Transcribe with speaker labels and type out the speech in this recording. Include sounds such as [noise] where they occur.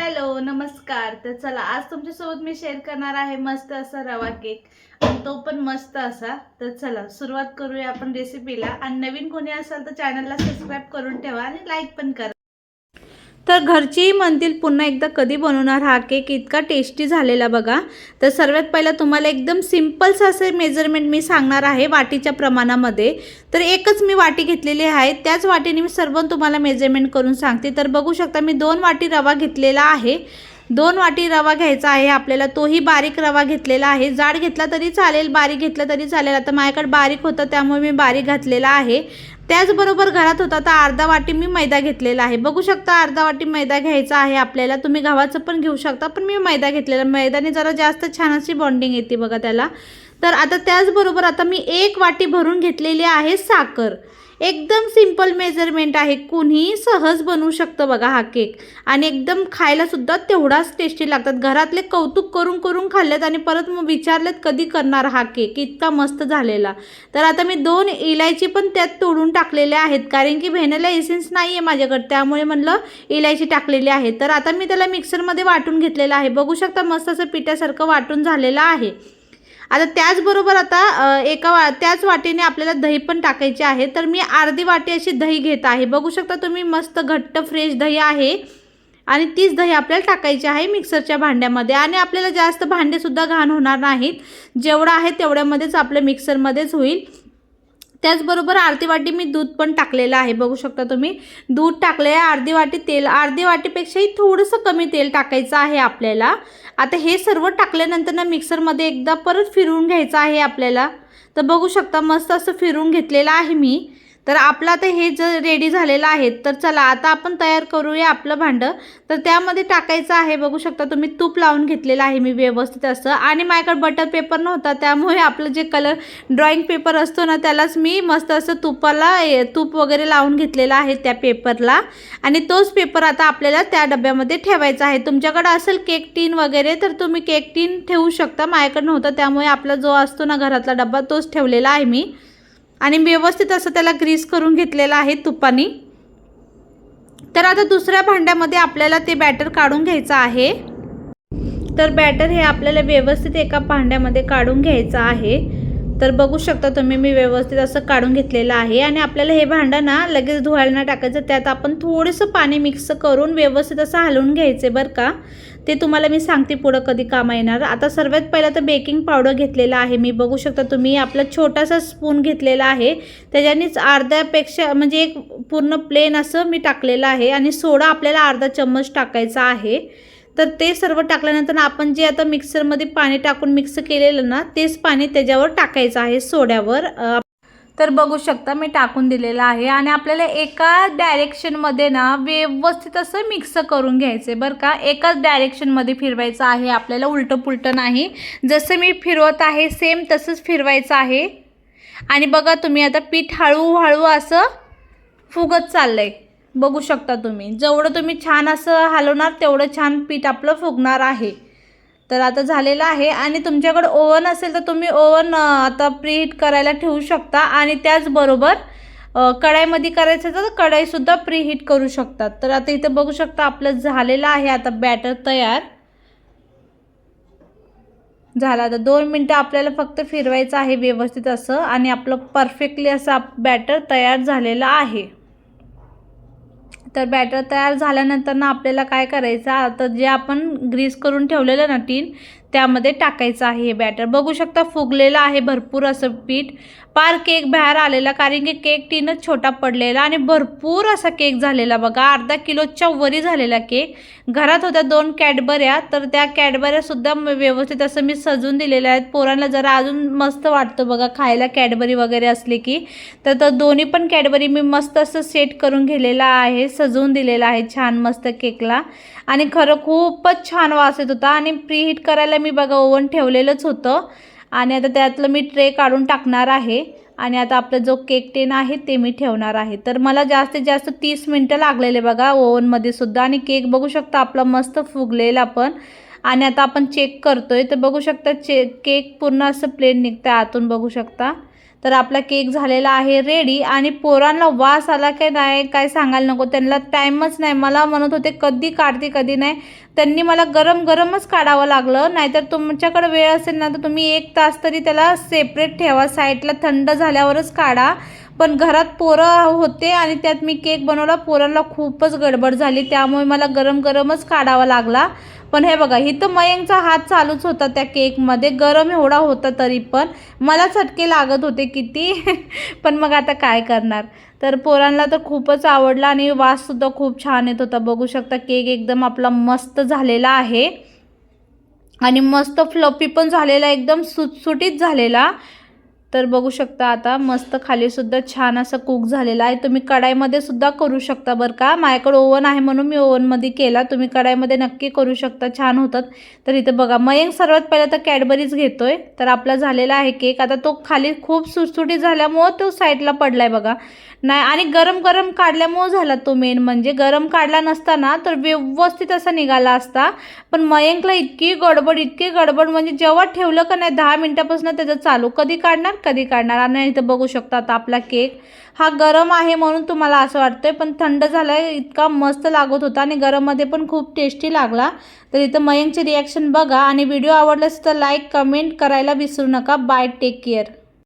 Speaker 1: Hello नमस्कार. तर चला आज तुमच्यासोबत मी शेअर करणार आहे मस्त असा रवा केक आणि तो पण मस्त असा. तर चला सुरुवात करूया आपण रेसिपीला आणि नवीन कोणी असाल तर चॅनलला सबस्क्राईब करून ठेवा आणि लाईक पण करा. तर घरचीही म्हणतील पुन्हा एकदा कधी बनवणार हा केक? इतका टेस्टी झालेला बघा. तर सर्वात पहिला तुम्हाला एकदम सिम्पल्स असे मेजरमेंट मी सांगणार आहे वाटीच्या प्रमाणामध्ये. तर एकच मी वाटी घेतलेली आहे. त्याच वाटीने मी सर्व तुम्हाला मेजरमेंट करून सांगते. तर बघू शकता मी दोन वाटी रवा घेतलेला आहे. दोन वाटी रवा घ्यायचा आहे आपल्याला. तोही बारीक रवा घेतलेला आहे. जाड घेतला तरी चालेल बारीक घेतला तरी चालेल. आता माझ्याकडे बारीक होतं त्यामुळे मी बारीक घातलेला आहे. त्याचबरोबर घरात होता तर अर्धा वाटी मी मैदा घेतलेला आहे. बघू शकता अर्धा वाटी मैदा घ्यायचा आहे आपल्याला. तुम्ही गव्हाचं पण घेऊ शकता पण मी मैदा घेतलेला. मैदाने जरा जास्त छान अशी बॉन्डिंग येते बघा त्याला. तर आता त्याचबरोबर आता मी एक वाटी भरून घेतलेली आहे साखर. एकदम सिंपल मेजरमेंट आहे. कुणीही सहज बनवू शकतं बघा हा केक आणि एकदम खायलासुद्धा तेवढाच टेस्टी लागतात. घरातले कौतुक करून करून खाल्लेत आणि परत मग विचारलेत कधी करणार हा केक इतका मस्त झालेला. तर आता मी दोन इलायची पण त्यात तोडून टाकलेल्या आहेत. कारण की व्हॅनिला एसेन्स नाही आहे माझ्याकडे. त्यामुळे म्हणलं इलायची टाकलेली आहे. तर आता मी त्याला मिक्सरमध्ये वाटून घेतलेलं आहे. बघू शकता मस्त असं पिठासारखं वाटून झालेलं आहे. आता त्याचबरोबर आता एका वा त्याच वाटीने आपल्याला दही पण टाकायचे आहे. तर मी अर्धी वाटी अशी दही घेत आहे. बघू शकता तुम्ही मस्त घट्ट फ्रेश दही आहे. आणि तीच दही आपल्याला टाकायची आहे मिक्सरच्या भांड्यामध्ये. आणि आपल्याला जास्त भांडेसुद्धा घाण होणार नाहीत. जेवढं आहे तेवढ्यामध्येच आपल्या मिक्सरमध्येच होईल. त्याचबरोबर अर्धी वाटी मी दूध पण टाकलेलं आहे. बघू शकता तुम्ही. दूध टाकले अर्धी वाटी तेल अर्धी वाटीपेक्षाही थोडंसं कमी तेल टाकायचं आहे आपल्याला. आता हे सर्व टाकल्यानंतर ना मिक्सरमध्ये एकदा परत फिरवून घ्यायचं आहे आपल्याला. तर बघू शकता मस्त असं फिरवून घेतलेलं आहे मी. तर आपलं आता हे जर रेडी झालेलं आहे तर चला आता आपण तयार करूया आपलं भांडं. तर त्यामध्ये टाकायचं आहे बघू शकता तुम्ही तूप लावून घेतलेलं आहे मी व्यवस्थित असं. आणि माझ्याकडे बटर पेपर नव्हता त्यामुळे आपलं जे कलर ड्रॉइंग पेपर असतो ना त्यालाच मी मस्त असं तुपाला ए, तूप वगैरे लावून घेतलेलं आहे त्या पेपरला आणि तोच पेपर आता आपल्याला त्या डब्यामध्ये ठेवायचा आहे. तुमच्याकडं असेल केक टीन वगैरे तर तुम्ही केक टीन ठेवू शकता. माझ्याकडे नव्हतं त्यामुळे आपला जो असतो ना घरातला डब्बा तोच ठेवलेला आहे मी. आणि व्यवस्थित असं त्याला ग्रीस करून घेतलेलं आहे तुपानी. तर आता दुसऱ्या भांड्यामध्ये आपल्याला ते बॅटर काढून घ्यायचं आहे. तर बॅटर हे आपल्याला व्यवस्थित एका भांड्यामध्ये काढून घ्यायचं आहे. तर बघू शकता तुम्ही मी व्यवस्थित असं काढून घेतलेलं आहे. आणि आपल्याला हे भांडं ना लगेच धुवायला टाकायचं त्यात आपण थोडंसं पाणी मिक्स करून व्यवस्थित असं हलवून घ्यायचे बरं का. ते तुम्हाला मी सांगते पुढं कधी कामा येणार. आता सर्वात पहिलं तर बेकिंग पावडर घेतलेला आहे मी. बघू शकता तुम्ही आपला छोटासा स्पून घेतलेला आहे. त्याच्यानेच अर्ध्यापेक्षा म्हणजे एक पूर्ण प्लेन असं मी टाकलेलं आहे आणि सोडा आपल्याला अर्धा चम्मच टाकायचा आहे. तर ते सर्व टाकल्यानंतर आपण जे आता मिक्सरमध्ये पाणी टाकून मिक्स केलेलं ना तेच पाणी त्याच्यावर टाकायचं आहे सोड्यावर. तर बघू शकता मी टाकून दिलेलं आहे. आणि आपल्याला एका डायरेक्शनमध्ये ना व्यवस्थित असं मिक्स करून घ्यायचं आहे बरं का. एकाच डायरेक्शनमध्ये फिरवायचं आहे. आपल्याला उलटं पुलटं नाही. जसं मी फिरवत आहे सेम तसंच फिरवायचं आहे. आणि बघा तुम्ही आता पीठ हळूहळू असं फुगत चाललं आहे बघू शकता तुम्ही. जेवढं तुम्ही छान असं हलवणार तेवढं छान पीठ आपलं फुगणार आहे. तर आता झालेलं आहे आणि तुमच्याकडे ओव्हन असेल तर तुम्ही ओव्हन आता प्रीहीट करायला ठेवू शकता आणि त्याचबरोबर कढाईमध्ये करायचं तर कढाईसुद्धा प्रीहीट करू शकतात. तर आता इथं बघू शकता आपलं झालेलं आहे आता बॅटर तयार. झाला आता दोन मिनटं आपल्याला फक्त फिरवायचं आहे व्यवस्थित असं आणि आपलं परफेक्टली असं बॅटर तयार झालेलं आहे. तर बॅटर तयार झाल्यानंतर ना आपल्याला काय करायचं? आता जे आपण ग्रीस करून ठेवलेलं ना टीन त्यामध्ये टाकायचं आहे हे बॅटर बघू शकता फुगलेलं आहे भरपूर असं पीठ. पार केक बाहेर आलेला कारण की केक टीनच छोटा पडलेला आणि भरपूर असा केक झालेला बघा. अर्धा किलोच्या वरी झालेला केक घरात होत्या दोन कॅडबऱ्या तर त्या कॅडबऱ्यासुद्धा व्यवस्थित असं मी सजून दिलेल्या आहेत. पोरांना जरा अजून मस्त वाटतं बघा खायला कॅडबरी वगैरे असली की. तर तर दोन्ही पण कॅडबरी मी मस्त असं सेट करून घेलेला आहे सजवून दिलेला आहे छान मस्त केकला आणि खरं खूपच छान वास येत होता आणि प्रीहीट करायला मी बघा ओव्हन ठेवलेलंच होतं. आणि आता त्यातलं मी ट्रे काढून टाकणार आहे. आणि आता आपला जो केक टेन आहे ते मी ठेवणार आहे. तर मला जास्तीत जास्त तीस मिनटं लागलेले बघा ओव्हनमध्ये सुद्धा. आणि केक बघू शकता आपला मस्त फुगलेला पण. आणि आता आपण चेक करतोय तर बघू शकता चे केक पूर्ण असं प्लेन निघतं आतून बघू शकता. तर आपला केक झालेला आहे रेडी आणि पोरांना वास आला काय नाही काय सांगायला नको? त्यांना टाईमच नाही. मला म्हणत होते कधी काढते कधी नाही. त्यांनी मला गरम गरमच काढावं लागलं. नाहीतर तुमच्याकडे वेळ असेल ना तर तुम्ही एक तास तरी त्याला सेपरेट ठेवा. साईडला थंड झाल्यावरच काढा. पण घरात पोरं होते आणि त्यात मी केक बनवला पोरांना खूपच गडबड झाली. त्यामुळे मला गरम गरमच काढावा लागला. पण हे बघा इथं मयंकचा हात चालूच होता त्या केकमध्ये. गरम एवढा होता तरी पण मला चटके लागत होते किती. [laughs] पण मग आता काय करणार? तर पोरांना तर खूपच आवडला आणि वाससुद्धा खूप छान येत होता. बघू शकता केक एकदम आपला मस्त झालेला आहे. आणि मस्त फ्लपी पण झालेला एकदम सुटसुटीत झालेला. तर बघू शकता आता मस्त खाली सुद्धा छान असं कुक झालेला आहे. तुम्ही कढाईमध्ये सुद्धा करू शकता बरं का. माझ्याकडे ओव्हन आहे म्हणून मी ओव्हनमध्ये केला. तुम्ही कढाईमध्ये नक्की करू शकता. छान होतात. तर इथे बघा मयंक सर्वात पहिलं तर कॅडबरीज घेतोय. तर आपला झालेला आहे केक आता तो खाली खूप सुटसुटी झाल्यामुळं तो साईडला पडलाय बघा. नाही आणि गरम गरम काढल्यामुळं झाला तो मेन म्हणजे गरम काढला नसताना तर व्यवस्थित असा निघाला असता. पण मयंकला इतकी गडबड इतकी गडबड. म्हणजे जेव्हा ठेवलं का नाही दहा मिनटापासून त्याचं चालू. कधी काढणार? कधी काढणार? आणि इथं बघू शकता आता आपला केक. हा गरम आहे म्हणून तुम्हाला असं वाटतंय पण थंड झालाय इतका मस्त लागत होता आणि गरममध्ये पण खूप टेस्टी लागला. तर इथं मयंकचे रिॲक्शन बघा. आणि व्हिडिओ आवडल्यास तर लाईक कमेंट करायला विसरू नका. Bye take care